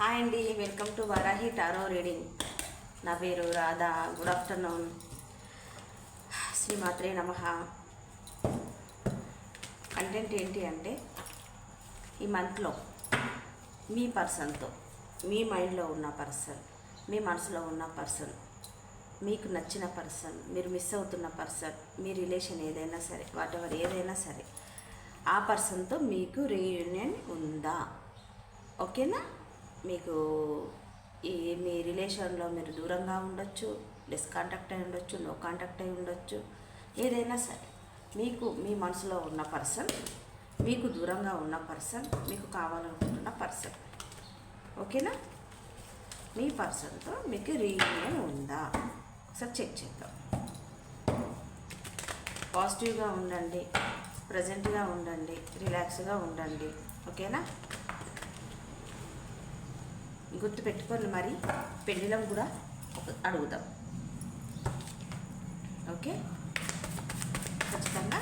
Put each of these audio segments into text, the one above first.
Hi అండి welcome to Varahi tarot reading. నా పేరు రాధా గుడ్ ఆఫ్టర్నూన్. శ్రీమాత్రే నమ. కంటెంట్ ఏంటి అంటే ఈ మంత్లో మీ పర్సన్తో మీ మైండ్లో ఉన్న పర్సన్ మీ మనసులో ఉన్న పర్సన్ మీకు నచ్చిన పర్సన్ మీరు మిస్ అవుతున్న పర్సన్ మీ రిలేషన్ ఏదైనా సరే వాట్ ఎవర్ ఏదైనా సరే ఆ పర్సన్తో మీకు రీయూనియన్ ఉందా? ఓకేనా? మీకు ఈ మీ రిలేషన్లో మీరు దూరంగా ఉండొచ్చు డిస్కాంటాక్ట్ అయి ఉండొచ్చు నో కాంటాక్ట్ అయి ఉండొచ్చు ఏదైనా సరే. మీకు మీ మనసులో ఉన్న పర్సన్ మీకు దూరంగా ఉన్న పర్సన్ మీకు కావాలనుకుంటున్న పర్సన్ ఓకేనా? మీ పర్సన్తో మీకు రీయూనియన్ ఉందా? ఒకసారి చెక్ చేద్దాం. పాజిటివ్గా ఉండండి ప్రజెంట్గా ఉండండి రిలాక్స్గా ఉండండి. ఓకేనా? గుర్తు పెట్టుకొని మరి. పెళ్ళిలో కూడా ఒక అడుగుదాం. ఓకే? ఖచ్చితంగా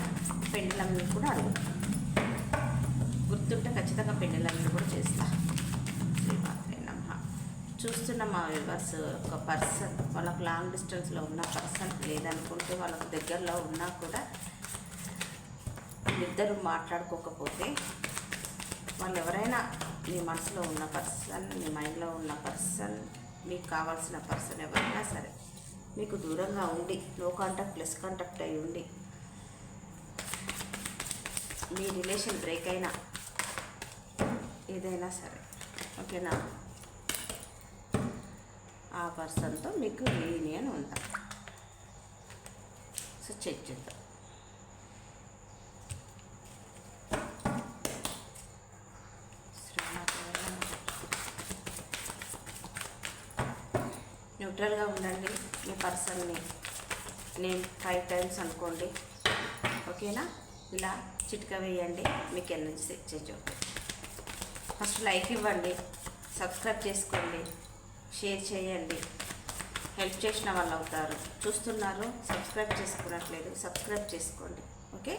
పెళ్ళిళ్ళని కూడా అడుగుతాం గుర్తుంటే ఖచ్చితంగా పెళ్ళిళ్ళని కూడా చేస్తా. చూస్తున్న మా వివర్స్ ఒక పర్సన్ వాళ్ళకు లాంగ్ డిస్టెన్స్లో ఉన్న పర్సన్ లేదనుకుంటే వాళ్ళకు దగ్గరలో ఉన్నా కూడా ఇద్దరు మాట్లాడుకోకపోతే వాళ్ళు ఎవరైనా మీ మనసులో ఉన్న పర్సన్ మీ మైండ్లో ఉన్న పర్సన్ మీకు కావాల్సిన పర్సన్ ఎవరైనా సరే మీకు దూరంగా ఉండి నో కాంటాక్ట్ ప్లస్ కాంటాక్ట్ అయి ఉండి మీ రిలేషన్ బ్రేక్ అయినా ఏదైనా సరే ఓకేనా? ఆ పర్సన్తో మీకు రీయూనియన్ ఉందా సో చెక్ చేద్దాం. న్యూట్రల్గా ఉండండి మీ పర్సన్ని. నేను ఫైవ్ టైమ్స్ అనుకోండి. ఓకేనా? ఇలా చిటిక వేయండి. మీకు ఎనర్జీ సెట్ అవుతుంది. ఫస్ట్ లైక్ ఇవ్వండి. సబ్స్క్రైబ్ చేసుకోండి. షేర్ చేయండి. హెల్ప్ చేసిన వాళ్ళు అవుతారు. చూస్తున్నారు. సబ్స్క్రైబ్ చేసుకున్నట్లేదు. సబ్స్క్రైబ్ చేసుకోండి. ఓకే?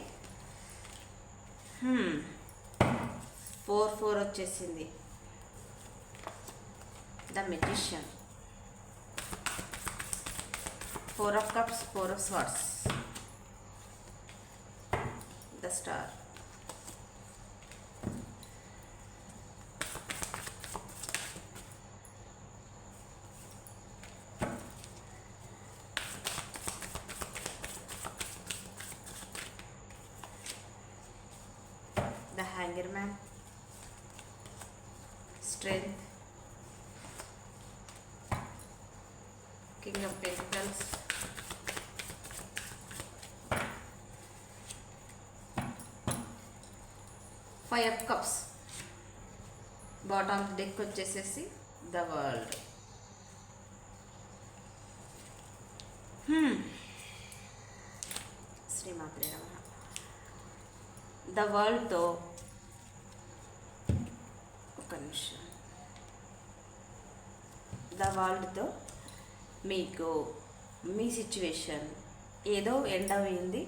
ఫోర్ ఫోర్ వచ్చేసింది. The magician. Four of cups four of swords. The star. The hanger man. Strength. King of pentacles five of cups bottom deck వచ్చేసేసి ద వరల్డ్ శ్రీమాత్రే నమ ద వరల్డ్తో ఒక నిమిషం. ద వరల్డ్తో మీకు మీ సిచ్యువేషన్ ఏదో ఎండ్ అయింది.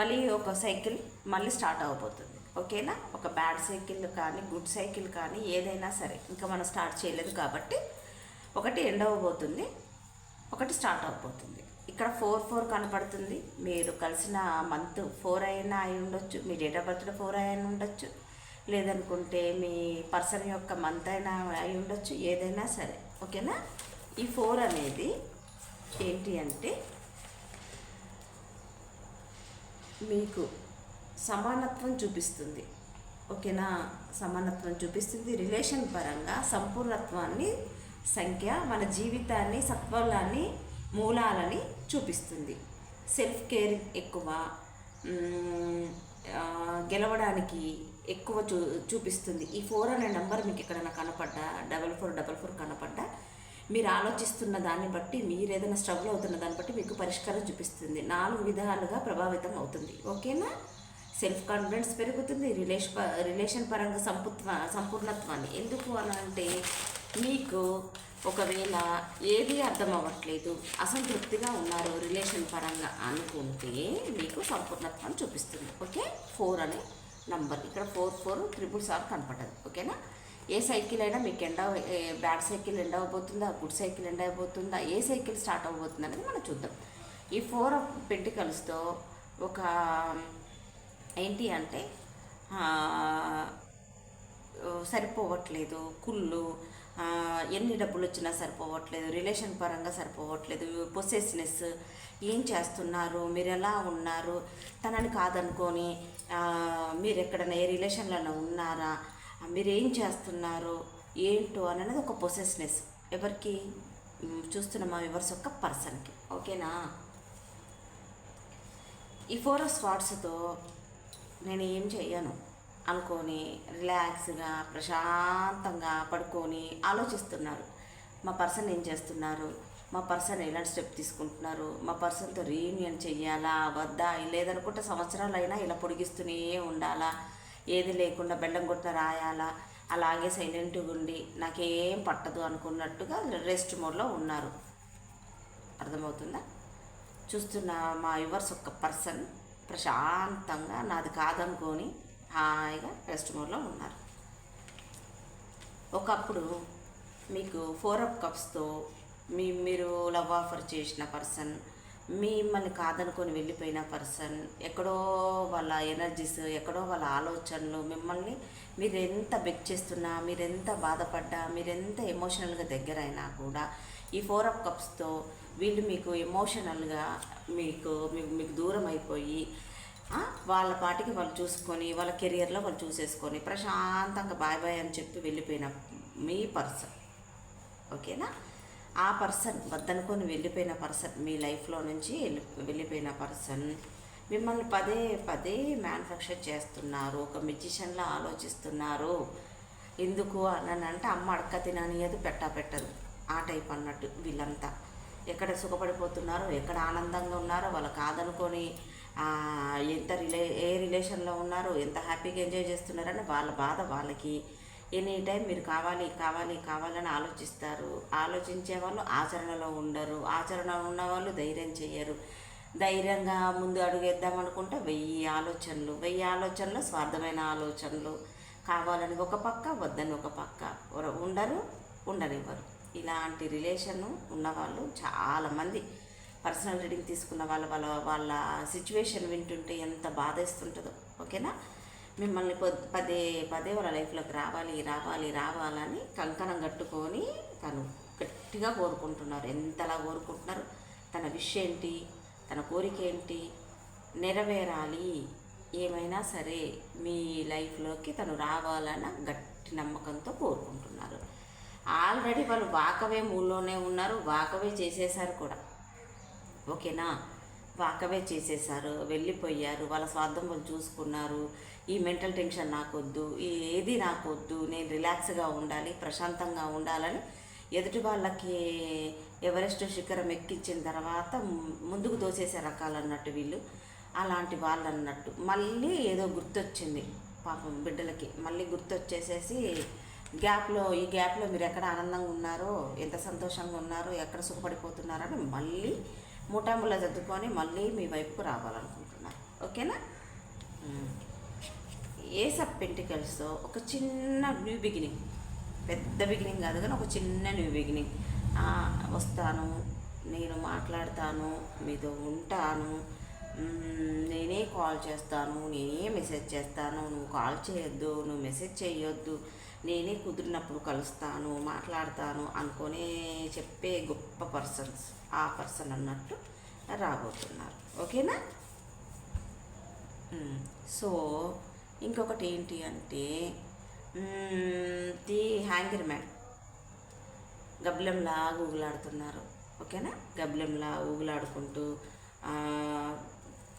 మళ్ళీ ఒక సైకిల్ మళ్ళీ స్టార్ట్ అవబోతుంది. ఓకేనా ఒక బ్యాడ్ సైకిల్ కానీ గుడ్ సైకిల్ కానీ ఏదైనా సరే ఇంకా మనం స్టార్ట్ చేయలేదు కాబట్టి ఒకటి ఎండ్ అవ్వబోతుంది ఒకటి స్టార్ట్ అవ్వబోతుంది. ఇక్కడ ఫోర్ ఫోర్ కనపడుతుంది. మీరు కలిసిన మంత్ ఫోర్ అయినా అయి ఉండొచ్చు మీ డేట్ ఆఫ్ బర్త్డే ఫోర్ అయినా ఉండొచ్చు లేదనుకుంటే మీ పర్సన్ యొక్క మంత్ అయినా అయి ఉండొచ్చు ఏదైనా సరే. ఓకేనా? ఈ ఫోర్ అనేది ఏంటి అంటే మీకు సమానత్వం చూపిస్తుంది. ఓకేనా? సమానత్వం చూపిస్తుంది. రిలేషన్ పరంగా సంపూర్ణత్వాన్ని సంఖ్య మన జీవితాన్ని సత్వలాన్ని మూలాలని చూపిస్తుంది. సెల్ఫ్ కేర్ ఎక్కువ గెలవడానికి ఎక్కువ చూ చూపిస్తుంది. ఈ ఫోర్ అనే నెంబర్ మీకు ఎక్కడైనా కనపడ్డా? డబల్ ఫోర్ డబల్ ఫోర్ కనపడ్డా? మీరు ఆలోచిస్తున్న దాన్ని బట్టి మీరు ఏదైనా స్ట్రగుల్ అవుతున్న దాన్ని బట్టి మీకు పరిష్కారం చూపిస్తుంది. నాలుగు విధాలుగా ప్రభావితం అవుతుంది. ఓకేనా? సెల్ఫ్ కాన్ఫిడెన్స్ పెరుగుతుంది రిలేషన్ రిలేషన్ పరంగా సంపుత్వ సంపూర్ణత్వాన్ని. ఎందుకు అని అంటే మీకు ఒకవేళ ఏది అర్థం అవ్వట్లేదు అసంతృప్తిగా ఉన్నారు రిలేషన్ పరంగా అనుకుంటే మీకు సంపూర్ణత్వాన్ని చూపిస్తుంది. ఓకే? ఫోర్ అనే నంబర్. ఇక్కడ ఫోర్ ఫోర్ ట్రిపుల్ సార్ కనపడదు ఓకేనా? ఏ సైకిల్ అయినా మీకు ఎండ బ్యాడ్ సైకిల్ ఎండ్ అవ్వబోతుందా గుడ్ సైకిల్ ఎండ్ అయిపోతుందా ఏ సైకిల్ స్టార్ట్ అవ్వబోతుంది అనేది మనం చూద్దాం. ఈ ఫోర్ ఆఫ్ పెంటికల్స్తో ఒక ఏంటి అంటే సరిపోవట్లేదు కుళ్ళు ఎన్ని డబ్బులు వచ్చినా సరిపోవట్లేదు రిలేషన్ పరంగా సరిపోవట్లేదు పొసెస్నెస్ ఏం చేస్తున్నారు మీరు ఎలా ఉన్నారు తనని కాదనుకొని మీరు ఎక్కడైనా ఏ రిలేషన్లోనే ఉన్నారా మీరు ఏం చేస్తున్నారు ఏంటో అనేది ఒక పొసెస్నెస్ ఎవరికి? చూస్తున్న మా వివర్స్ ఒక పర్సన్కి. ఓకేనా? ఈ ఫోర్ స్వాట్స్తో నేను ఏం చెయ్యను. అనుకొని రిలాక్స్గా ప్రశాంతంగా పడుకొని ఆలోచిస్తున్నారు. మా పర్సన్ ఏం చేస్తున్నారు? మా పర్సన్ ఎలాంటి స్టెప్ తీసుకుంటున్నారు? మా పర్సన్తో రీయూనియన్ చెయ్యాలా? వద్దా? లేదనుకుంటే సంవత్సరాలైనా ఇలా పొడిగిస్తూనే ఉండాలా? ఏది లేకుండా బెల్లం కొట్టిన రాయాలా? అలాగే సైలెంట్గా ఉండి నాకేం పట్టదు అనుకున్నట్టుగా రెస్ట్ మోడ్లో ఉన్నారు. అర్థమవుతుందా? చూస్తున్న మా యువర్స్ ఒక పర్సన్ ప్రశాంతంగా నాది కాదనుకొని హాయిగా రెస్ట్ మోడ్లో ఉన్నారు. ఒకప్పుడు మీకు ఫోర్ అప్ కప్స్తో మీ మీరు లవ్ ఆఫర్ చేసిన పర్సన్ మిమ్మల్ని కాదనుకొని వెళ్ళిపోయిన పర్సన్ ఎక్కడో వాళ్ళ ఎనర్జీస్ ఎక్కడో వాళ్ళ ఆలోచనలు మిమ్మల్ని మీరు ఎంత బెక్ చేస్తున్నా మీరెంత బాధపడ్డా మీరెంత ఎమోషనల్గా దగ్గరైనా కూడా ఈ ఫోర్ అప్ కప్స్తో వీళ్ళు మీకు ఎమోషనల్గా మీకు మీకు మీకు దూరం అయిపోయి వాళ్ళ పాటికి వాళ్ళు చూసుకొని వాళ్ళ కెరియర్లో వాళ్ళు చూసేసుకొని ప్రశాంతంగా బాయ్ బాయ్ అని చెప్పి వెళ్ళిపోయిన మీ పర్సన్ ఓకేనా? ఆ పర్సన్ వద్దనుకొని వెళ్ళిపోయిన పర్సన్ మీ లైఫ్లో నుంచి వెళ్ళి వెళ్ళిపోయిన పర్సన్ మిమ్మల్ని పదే పదే మ్యానుఫ్యాక్చర్ చేస్తున్నారు ఒక మెజిషియన్లా ఆలోచిస్తున్నారు. ఎందుకు అని అంటే అమ్మ అడక తిననియదు పెట్టా పెట్టదు. ఆ టైప్ అన్నట్టు వీళ్ళంతా. ఎక్కడ సుఖపడిపోతున్నారో ఎక్కడ ఆనందంగా ఉన్నారో వాళ్ళు కాదనుకొని ఎంత రిలే ఏ రిలేషన్లో ఉన్నారో ఎంత హ్యాపీగా ఎంజాయ్ చేస్తున్నారని వాళ్ళ బాధ వాళ్ళకి. ఎనీ టైం మీరు కావాలి కావాలి కావాలని ఆలోచిస్తారు. ఆలోచించే వాళ్ళు ఆచరణలో ఉండరు. ఆచరణలో ఉన్న వాళ్ళు ధైర్యం చేయరు. ధైర్యంగా ముందు అడుగేద్దాం అనుకుంటే వెయ్యి ఆలోచనలు వెయ్యి ఆలోచనలు స్వార్థమైన ఆలోచనలు. కావాలని ఒక పక్క వద్దని ఒక పక్క. ఉండరు ఉండనివ్వరు. ఇలాంటి రిలేషన్ ఉన్నవాళ్ళు చాలామంది. పర్సనల్ రీడింగ్ తీసుకున్న వాళ్ళ వాళ్ళ వాళ్ళ సిచ్యువేషన్ వింటుంటే ఎంత బాధేస్తుంటుందో. ఓకేనా? మిమ్మల్ని పదే పదే వాళ్ళ లైఫ్లోకి రావాలి రావాలి రావాలని కంకణం కట్టుకొని తను గట్టిగా కోరుకుంటున్నారు. ఎంతలా కోరుకుంటున్నారు? తన విష్ ఏంటి? తన కోరిక ఏంటి? నెరవేరాలి. ఏమైనా సరే మీ లైఫ్లోకి తను రావాలన్న గట్టి నమ్మకంతో కోరుకుంటున్నారు. ఆల్రెడీ వాళ్ళు వాకవే మూల్లోనే ఉన్నారు వాకవే చేసేసారు కూడా. ఓకేనా? వాకవే చేసేసారు వెళ్ళిపోయారు వాళ్ళ స్వార్థం వాళ్ళు చూసుకున్నారు. ఈ మెంటల్ టెన్షన్ నాకొద్దు ఈ ఏది నాకొద్దు నేను రిలాక్స్గా ఉండాలి ప్రశాంతంగా ఉండాలని ఎదుటి వాళ్ళకి ఎవరెస్ట్ శిఖరం ఎక్కించిన తర్వాత ముందుకు దోసేసే రకాలు అన్నట్టు వీళ్ళు అలాంటి వాళ్ళు అన్నట్టు. మళ్ళీ ఏదో గుర్తొచ్చింది పాపం బిడ్డలకి. మళ్ళీ గుర్తొచ్చేసేసి గ్యాప్లో ఈ గ్యాప్లో మీరు ఎక్కడ ఆనందంగా ఉన్నారో ఎంత సంతోషంగా ఉన్నారో ఎక్కడ సుఖపడిపోతున్నారని మళ్ళీ ముఠాముల చదువుకొని మళ్ళీ మీ వైపుకు రావాలనుకుంటున్నారు. ఓకేనా? ఏ సబ్ ఆఫ్ పెంటికల్స్తో ఒక చిన్న న్యూ బిగినింగ్ పెద్ద బిగినింగ్ కాదు కానీ ఒక చిన్న న్యూ బిగినింగ్. వస్తాను నేను మాట్లాడతాను మీతో ఉంటాను నేనే కాల్ చేస్తాను నేనే మెసేజ్ చేస్తాను నువ్వు కాల్ చేయొద్దు నువ్వు మెసేజ్ చేయొద్దు నేనే కుదిరినప్పుడు కలుస్తాను మాట్లాడతాను అనుకునే చెప్పే గొప్ప పర్సన్స్ ఆ పర్సన్ అన్నట్టు రాబోతున్నారు. ఓకేనా? సో ఇంకొకటి ఏంటి అంటే ది హ్యాంగర్ మ్యాన్. గబ్బలంలా ఊగులాడుతున్నారు. ఓకేనా? గబ్బలంలా ఊగులాడుకుంటూ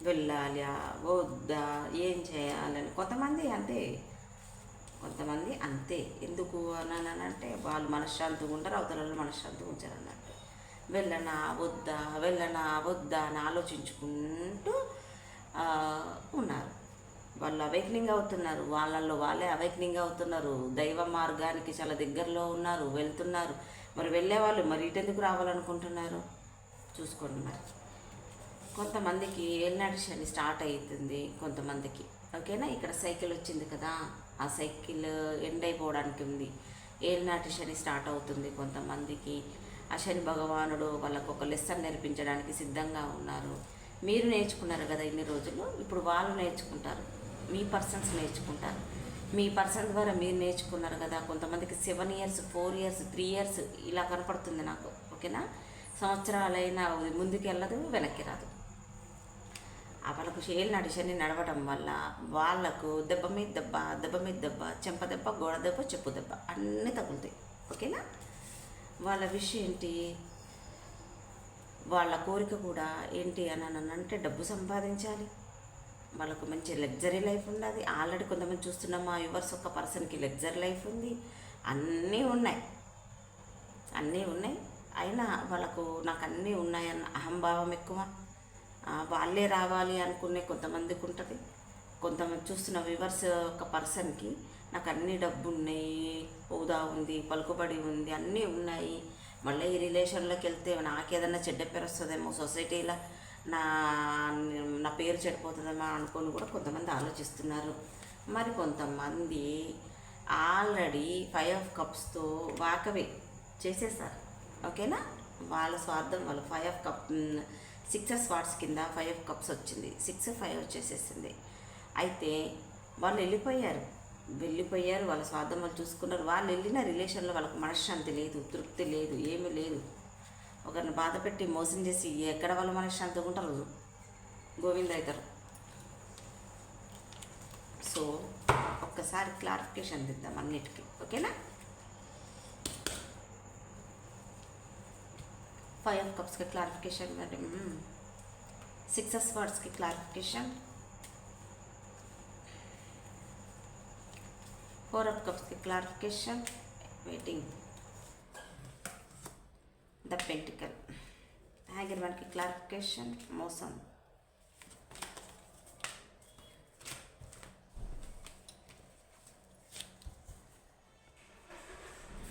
వెళ్ళాలి వద్దా ఏం చేయాలని కొంతమంది అంతే కొంతమంది అంతే. ఎందుకు అని అంటే వాళ్ళు మనశ్శాంతిగా ఉంటారు అవతల వాళ్ళు మనశ్శాంతిగా ఉంచారు అన్నట్టు. వెళ్ళనా వద్దా వెళ్ళనా వద్దా అని ఆలోచించుకుంటూ ఉన్నారు. వాళ్ళు అవేక్నింగ్ అవుతున్నారు. వాళ్ళల్లో వాళ్ళే అవేక్నింగ్ అవుతున్నారు. దైవ మార్గానికి చాలా దగ్గరలో ఉన్నారు వెళ్తున్నారు. మరి వెళ్ళే వాళ్ళు మరి ఇటెందుకు రావాలనుకుంటున్నారు? చూసుకోండి మరి. కొంతమందికి ఏలినాటి శని స్టార్ట్ అవుతుంది కొంతమందికి. ఓకేనా? ఇక్కడ సైకిల్ వచ్చింది కదా. ఆ సైకిల్ ఎండ్ అయిపోవడానికి ఉంది ఏలినాటి శని స్టార్ట్ అవుతుంది కొంతమందికి. ఆ శని భగవానుడు వాళ్ళకు ఒక లెసన్ నేర్పించడానికి సిద్ధంగా ఉన్నారు. మీరు నేర్చుకున్నారు కదా ఇన్ని రోజులు? ఇప్పుడు వాళ్ళు నేర్చుకుంటారు. మీ పర్సన్స్ నేర్చుకుంటారు. మీ పర్సన్ ద్వారా మీరు నేర్చుకున్నారు కదా. కొంతమందికి seven years four years three years ఇలా కనపడుతుంది నాకు. ఓకేనా? సంవత్సరాలైనా ముందుకు వెళ్ళదు వెనక్కి రాదు. ఆ వాళ్ళకు షేల్ నడిచని నడవడం వల్ల వాళ్ళకు దెబ్బ మీద దెబ్బ దెబ్బ మీద దెబ్బ చెంప దెబ్బ గోడ దెబ్బ చెప్పు దెబ్బ అన్నీ తగులుతాయి. ఓకేనా? వాళ్ళ విషయం ఏంటి? వాళ్ళ కోరిక కూడా ఏంటి అని అంటే డబ్బు సంపాదించాలి. వాళ్ళకు మంచి లగ్జరీ లైఫ్ ఉన్నది ఆల్రెడీ కొంతమంది చూస్తున్నాం మా యువర్స్ ఒక పర్సన్కి లగ్జరీ లైఫ్ ఉంది. అన్నీ ఉన్నాయి. అన్నీ ఉన్నాయి. అయినా వాళ్ళకు నాకు అన్నీ ఉన్నాయన్న అహంభావం ఎక్కువ. వాళ్ళే రావాలి అనుకునే కొంతమందికి ఉంటుంది. కొంతమంది చూస్తున్న వ్యూవర్స్ ఒక పర్సన్కి నాకు అన్ని డబ్బు ఉన్నాయి హోదా ఉంది పలుకుబడి ఉంది అన్నీ ఉన్నాయి. మళ్ళీ ఈ రిలేషన్లోకి వెళ్తే నాకేదన్నా చెడ్డ పేరు వస్తుందేమో సొసైటీలో నా నా పేరు చెడిపోతుందేమో అనుకొని కూడా కొంతమంది ఆలోచిస్తున్నారు. మరి కొంతమంది ఆల్రెడీ ఫైవ్ ఆఫ్ కప్స్తో వాకవే చేసేసారు. ఓకేనా? వాళ్ళ స్వార్థం వాళ్ళు five of cup six spots కింద ఫైవ్ కప్స్ వచ్చింది. సిక్స్ ఫైవ్ వచ్చేసేసింది. అయితే వాళ్ళు వెళ్ళిపోయారు. వెళ్ళిపోయారు వాళ్ళ స్వార్థం వాళ్ళు చూసుకున్నారు. వాళ్ళు వెళ్ళిన రిలేషన్లో వాళ్ళకి మనశ్శాంతి లేదు తృప్తి లేదు ఏమీ లేదు. ఒకరిని బాధ పెట్టి మోసం చేసి ఎక్కడ వాళ్ళు మనశ్శాంతిగా ఉంటారు? గోవింద్ అవుతారు సో ఒక్కసారి క్లారిఫికేషన్ దిద్దాం అన్నిటికీ. ఓకేనా? ఫైవ్ ఆఫ్ కప్స్కి క్లారిఫికేషన్ మరి six of వర్డ్స్కి clarification four of కప్స్కి clarification waiting the pentacle hanger వన్కి క్లారిఫికేషన్ మోసం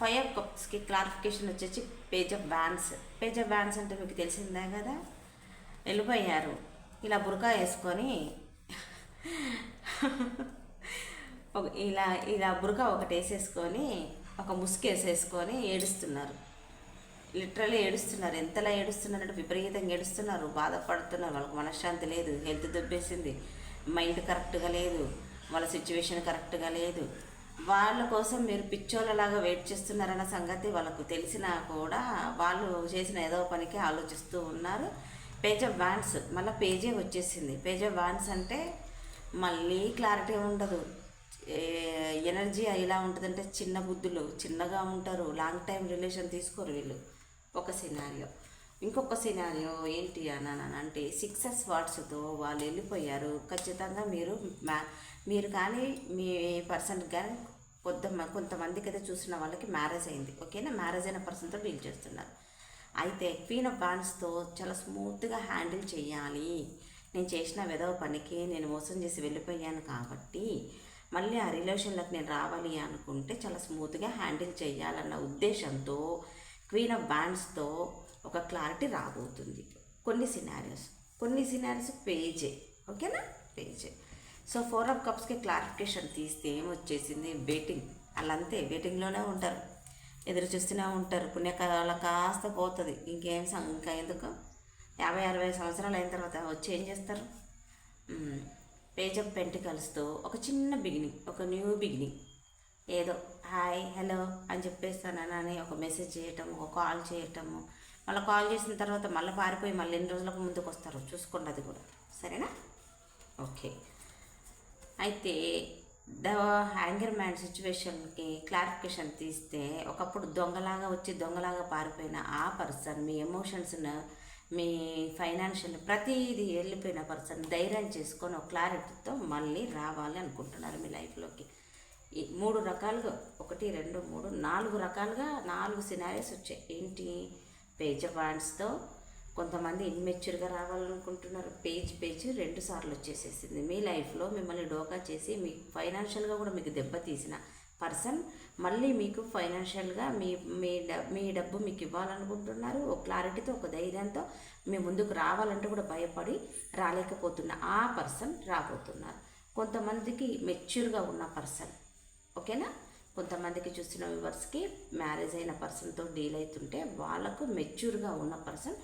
ఫైవ్ ఆఫ్ కప్స్కి క్లారిఫికేషన్ వచ్చేసి page of bans page of bans అంటే మీకు తెలిసిందే కదా? వెళ్ళిపోయారు. ఇలా బురకా వేసుకొని ఇలా ఇలా బురకా ఒకటి వేసేసుకొని ఒక ముసుగు వేసేసుకొని ఏడుస్తున్నారు. లిటరల్లీ ఏడుస్తున్నారు. ఎంతలా ఏడుస్తున్నారు అంటే విపరీతంగా ఏడుస్తున్నారు. బాధపడుతున్నారు. వాళ్ళకి మనశ్శాంతి లేదు. హెల్త్ దెబ్బేసింది. మైండ్ కరెక్ట్గా లేదు. వాళ్ళ సిచ్యువేషన్ కరెక్ట్గా లేదు. వాళ్ళ కోసం మీరు పిచ్చోళ్ళలాగా వెయిట్ చేస్తున్నారన్న సంగతి వాళ్ళకు తెలిసినా కూడా వాళ్ళు చేసిన ఏదో పనికి ఆలోచిస్తూ ఉన్నారు. పేజ్ ఆఫ్ వ్యాన్స్ మళ్ళీ పేజే వచ్చేసింది. పేజ్ ఆఫ్ వ్యాన్స్ అంటే మళ్ళీ క్లారిటీ ఉండదు. ఎనర్జీ ఎలా ఉంటుందంటే చిన్న బుద్ధులు చిన్నగా ఉంటారు. లాంగ్ టైం రిలేషన్ తీసుకోరు వీళ్ళు. ఒక సినారియో. ఇంకొక సినారియో ఏంటి అని అంటే సిక్సెస్ వాట్స్తో వాళ్ళు వెళ్ళిపోయారు. ఖచ్చితంగా మీరు మ్యా మీరు కానీ మీ పర్సన్ కానీ కొద్ది కొంతమందికి అయితే చూసిన వాళ్ళకి మ్యారేజ్ అయింది. ఓకేనా? మ్యారేజ్ అయిన పర్సన్తో డీల్ చేస్తున్నారు. అయితే క్వీన్ ఆఫ్ బాండ్స్తో చాలా స్మూత్గా హ్యాండిల్ చేయాలి. నేను చేసిన విధవ పనికి నేను మోసం చేసి వెళ్ళిపోయాను కాబట్టి మళ్ళీ ఆ రిలేషన్లోకి నేను రావాలి అనుకుంటే చాలా స్మూత్గా హ్యాండిల్ చేయాలన్న ఉద్దేశంతో క్వీన్ ఆఫ్ బ్యాండ్స్తో ఒక క్లారిటీ రాబోతుంది. కొన్ని సినారియోస్ కొన్ని సినారియోస్ పేజే. ఓకేనా? పేజే. సో ఫోర్ ఆఫ్ కప్స్కి క్లారిఫికేషన్ తీస్తే ఏమొచ్చేసింది? వెయిటింగ్ వాళ్ళంతే వెయిటింగ్లోనే ఉంటారు. ఎదురు చూస్తూనే ఉంటారు. పుణ్యకాల కాస్త పోతుంది. ఇంకేం ఇంకా ఎందుకు? యాభై అరవై సంవత్సరాలు అయిన తర్వాత వచ్చి ఏం చేస్తారు? పేజ్ ఆఫ్ పెంటికల్స్తో ఒక చిన్న బిగినింగ్ ఒక న్యూ బిగినింగ్. ఏదో హాయ్ హలో అని చెప్పేస్తానని ఒక మెసేజ్ చేయటం ఒక కాల్ చేయటము. మళ్ళీ కాల్ చేసిన తర్వాత మళ్ళీ పారిపోయి మళ్ళీ ఎన్ని రోజులకు ముందుకు వస్తారు చూసుకోండి అది కూడా. సరేనా? ఓకే. అయితే ద హ్యాంగర్ మ్యాన్ సిచ్యువేషన్కి క్లారిఫికేషన్ తీస్తే ఒకప్పుడు దొంగలాగా వచ్చి దొంగలాగా పారిపోయిన ఆ పర్సన్ మీ ఎమోషన్స్ను మీ ఫైనాన్షియల్ ప్రతిదీ వెళ్ళిపోయిన పర్సన్ ధైర్యం చేసుకొని ఒక క్లారిటీతో మళ్ళీ రావాలి అనుకుంటున్నారు మీ లైఫ్లోకి. ఈ మూడు రకాలుగా ఒకటి రెండు మూడు నాలుగు రకాలుగా నాలుగు సినారీస్ వచ్చాయి. ఏంటి? పేజ్ పాయింట్స్తో కొంతమంది ఇన్మెచ్యూర్గా రావాలనుకుంటున్నారు. పేజ్ పేజ్ రెండు సార్లు వచ్చేసేసింది. మీ లైఫ్లో మిమ్మల్ని డోకా చేసి మీ ఫైనాన్షియల్గా కూడా మీకు దెబ్బతీసిన పర్సన్ మళ్ళీ మీకు ఫైనాన్షియల్గా మీ మీ మీ డబ్బు మీకు ఇవ్వాలనుకుంటున్నారు. ఒక క్లారిటీతో ఒక ధైర్యంతో మీ ముందుకు రావాలంటే కూడా భయపడి రాలేకపోతున్న ఆ పర్సన్ రాబోతున్నారు. కొంతమందికి మెచ్యూర్గా ఉన్న పర్సన్ ఓకేనా కొంతమందికి చూసిన వ్యూవర్స్కి మ్యారేజ్ అయిన పర్సన్తో డీల్ అవుతుంటే వాళ్ళకు మెచ్యూర్గా ఉన్న పర్సన్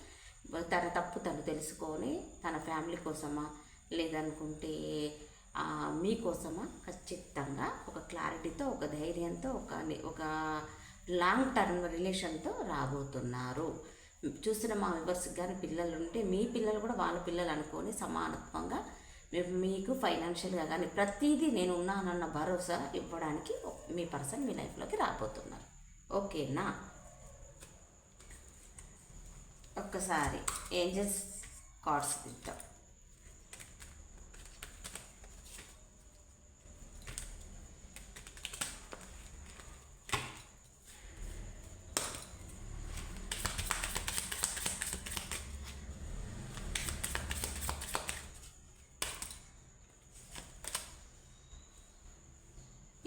తన తప్పు తను తెలుసుకొని తన ఫ్యామిలీ కోసమా లేదనుకుంటే మీకోసమా ఖచ్చితంగా ఒక క్లారిటీతో ఒక ధైర్యంతో ఒక ఒక లాంగ్ టర్మ్ రిలేషన్తో రాబోతున్నారు. చూసిన మా వివర్స్కి కానీ పిల్లలు ఉంటే మీ పిల్లలు కూడా వాళ్ళ పిల్లలు అనుకొని సమానత్వంగా మీకు ఫైనాన్షియల్గా కానీ ప్రతిదీ నేను ఉన్నానన్న భరోసా ఇవ్వడానికి మీ పర్సన్ మీ లైఫ్లోకి రాబోతున్నారు. ఓకేనా? ఒక్కసారి ఏంజల్స్ కార్డ్స్ తింటాం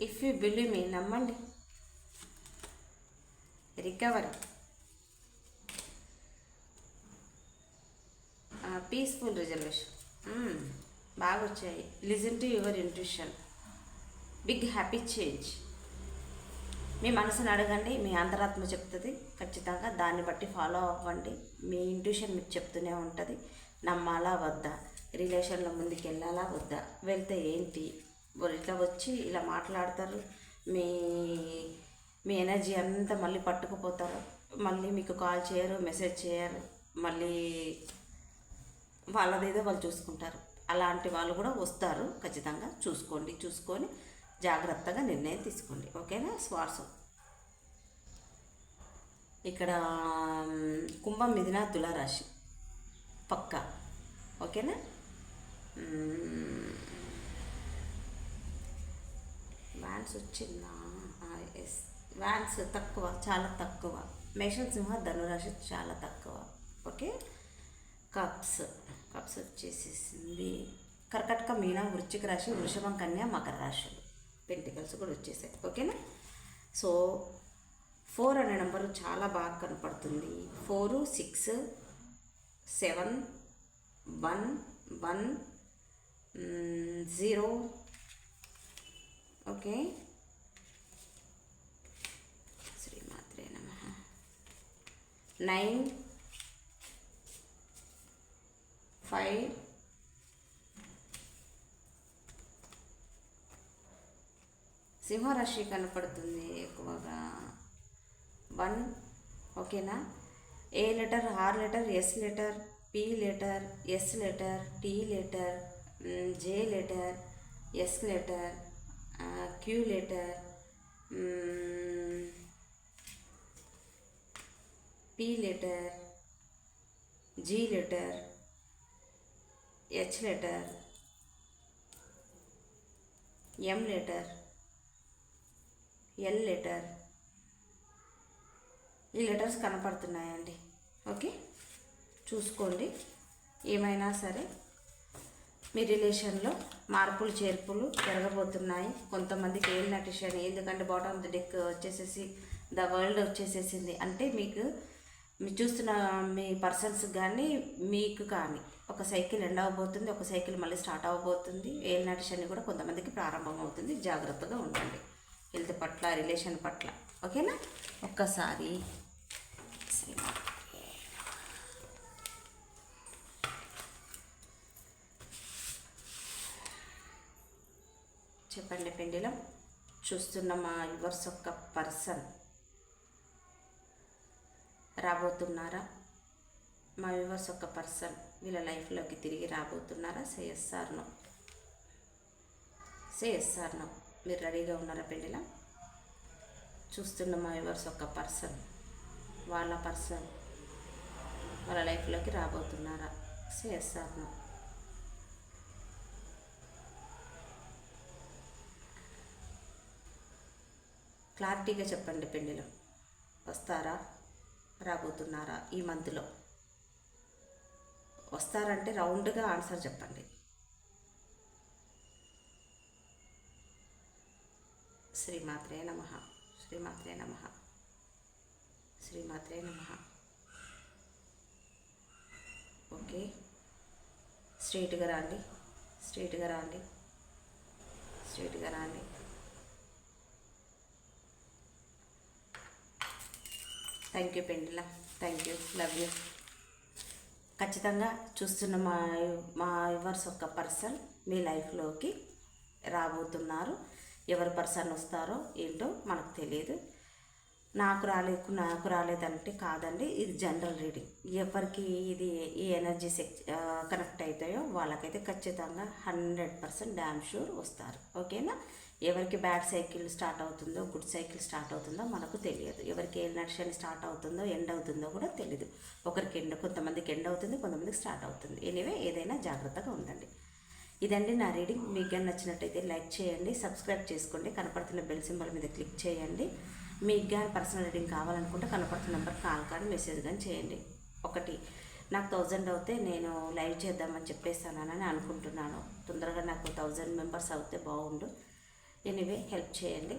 ఇఫ్ యూ బిలీవ్ మీ నమ్మండి. Recovery peaceful reservation. బాగా వచ్చాయి listen to your intuition big happy change మీ మనసుని అడగండి మీ అంతరాత్మ చెప్తుంది. ఖచ్చితంగా దాన్ని బట్టి ఫాలో అవ్వండి. మీ ఇంట్యూషన్ మీకు చెప్తూనే ఉంటుంది. నమ్మాలా వద్దా? రిలేషన్లో ముందుకు వెళ్ళాలా వద్దా? వెళ్తే ఏంటి? వాళ్ళు ఇట్లా వచ్చి ఇలా మాట్లాడతారు. మీ మీ ఎనర్జీ అంతా మళ్ళీ పట్టుకుపోతారు. మళ్ళీ మీకు కాల్ చేయరు మెసేజ్ చేయరు. మళ్ళీ వాళ్ళదేదో వాళ్ళు చూసుకుంటారు. అలాంటి వాళ్ళు కూడా వస్తారు. ఖచ్చితంగా చూసుకోండి చూసుకొని జాగ్రత్తగా నిర్ణయం తీసుకోండి. ఓకేనా? శ్వాసం. ఇక్కడ కుంభం మిథున తులారాశి. పక్క. ఓకేనా? వ్యాన్స్ వచ్చిందా? ఎస్. వ్యాన్స్ తక్కువ చాలా తక్కువ. మేషం సింహ ధనురాశి చాలా తక్కువ. ఓకే? కప్స్. కప్స్ వచ్చేసేసింది కర్కటక మీన వృశ్చిక రాశి వృషభం కన్యా మకర రాశులు. పెంటికల్స్ కూడా వచ్చేసాయి. ఓకేనా? సో ఫోర్ అనే నెంబర్ చాలా బాగా కనపడుతుంది. Four six seven one one zero okay? శ్రీమాత్రే నమ. నైన్ ఫైవ్ సింహరాశి కనపడుతుంది ఎక్కువగా. వన్ ఓకేనా? A letter R letter S letter P letter S letter T letter J letter S letter Q letter P letter G letter H letter M letter L letter E letters కనపడుతున్నాయండి. Okay? చూసుకోండి. ఏమైనా సరే మీ రిలేషన్లో మార్పులు చేర్పులు జరగబోతున్నాయి. కొంతమందికి ఏం నటిషన్ ఎందుకంటే బాటమ్ ఆఫ్ ద డెక్ వచ్చేసేసి ద వరల్డ్ వచ్చేసేసింది. అంటే మీకు మీరు చూస్తున్న మీ పర్సన్స్ కానీ మీకు కానీ. ఒక సైకిల్ ఎండ్ అవ్వబోతుంది ఒక సైకిల్ మళ్ళీ స్టార్ట్ అవ్వబోతుంది. ఏల్ శని కూడా కొంతమందికి ప్రారంభం అవుతుంది జాగ్రత్తగా ఉండండి. హెల్త్ పట్ల రిలేషన్ పట్ల. ఓకేనా? ఒక్కసారి చెప్పండి పెండిలం. చూస్తున్న మా యువర్స్ యొక్క పర్సన్. రాబోతున్నారా? మా యువర్స్ ఒక పర్సన్. వీళ్ళ లైఫ్లోకి తిరిగి రాబోతున్నారా? సేఎస్ఆర్ నో. మీరు రెడీగా ఉన్నారా పెళ్ళిలా? చూస్తున్న మా వివర్స్ ఒక పర్సన్. వాళ్ళ పర్సన్ వాళ్ళ లైఫ్లోకి రాబోతున్నారా? సేఎస్ఆర్ నో. క్లారిటీగా చెప్పండి పెళ్ళిలో. వస్తారా? రాబోతున్నారా? ఈ మంత్లో. వస్తారంటే రౌండ్గా ఆన్సర్ చెప్పండి. శ్రీమాత్రే నమ శ్రీమాత్రే నమ శ్రీమాత్రే నమ. ఓకే. స్ట్రైట్గా రండి స్ట్రైట్గా రండి స్ట్రైట్గా రండి. థ్యాంక్ యూ పెండిలా థ్యాంక్ యూ లవ్ యూ. ఖచ్చితంగా చూస్తున్న మా మా యువర్స్ ఒక పర్సన్ మీ లైఫ్లోకి రాబోతున్నారు. ఎవరి పర్సన్ వస్తారో ఏంటో మనకు తెలియదు. నాకు రాలేదు నాకు రాలేదంటే కాదండి ఇది జనరల్ రీడింగ్. ఎవరికి ఇది ఈ ఎనర్జీ సెక్ కనెక్ట్ అవుతాయో వాళ్ళకైతే ఖచ్చితంగా హండ్రెడ్ పర్సెంట్ డ్యామ్ షూర్ వస్తారు. ఓకేనా? ఎవరికి బ్యాడ్ సైకిల్ స్టార్ట్ అవుతుందో గుడ్ సైకిల్ స్టార్ట్ అవుతుందో మనకు తెలియదు. ఎవరికి ఏ నడిషన్ స్టార్ట్ అవుతుందో ఎండ్ అవుతుందో కూడా తెలియదు ఒకరికి ఎండ్ కొంతమందికి ఎండ్ అవుతుంది కొంతమందికి స్టార్ట్ అవుతుంది. ఎనీవే ఏదైనా జాగ్రత్తగా ఉండండి. ఇదండి నా రీడింగ్. మీకు కానీ నచ్చినట్టయితే లైక్ చేయండి సబ్స్క్రైబ్ చేసుకోండి కనపడుతున్న బెల్ సింబల్ మీద క్లిక్ చేయండి. మీకు కానీ పర్సనల్ రీడింగ్ కావాలనుకుంటే కనపడుతున్న నెంబర్ కాల్ కానీ మెసేజ్ కానీ చేయండి. ఒకటి నాకు థౌజండ్ అవుతే నేను లైవ్ చేద్దామని చెప్పేస్తానని అనుకుంటున్నాను. తొందరగా నాకు థౌజండ్ మెంబర్స్ అవుతే బాగుండు. ఎనీవే హెల్ప్ చేయండి.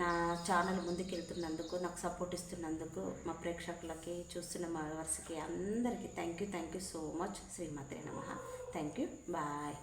నా ఛానల్ ముందుకెళ్తున్నందుకు నాకు సపోర్ట్ ఇస్తున్నందుకు మా ప్రేక్షకులకి చూస్తున్న మా వర్స్కి అందరికీ thank you thank you so much శ్రీమాత్రే నమ. Thank you bye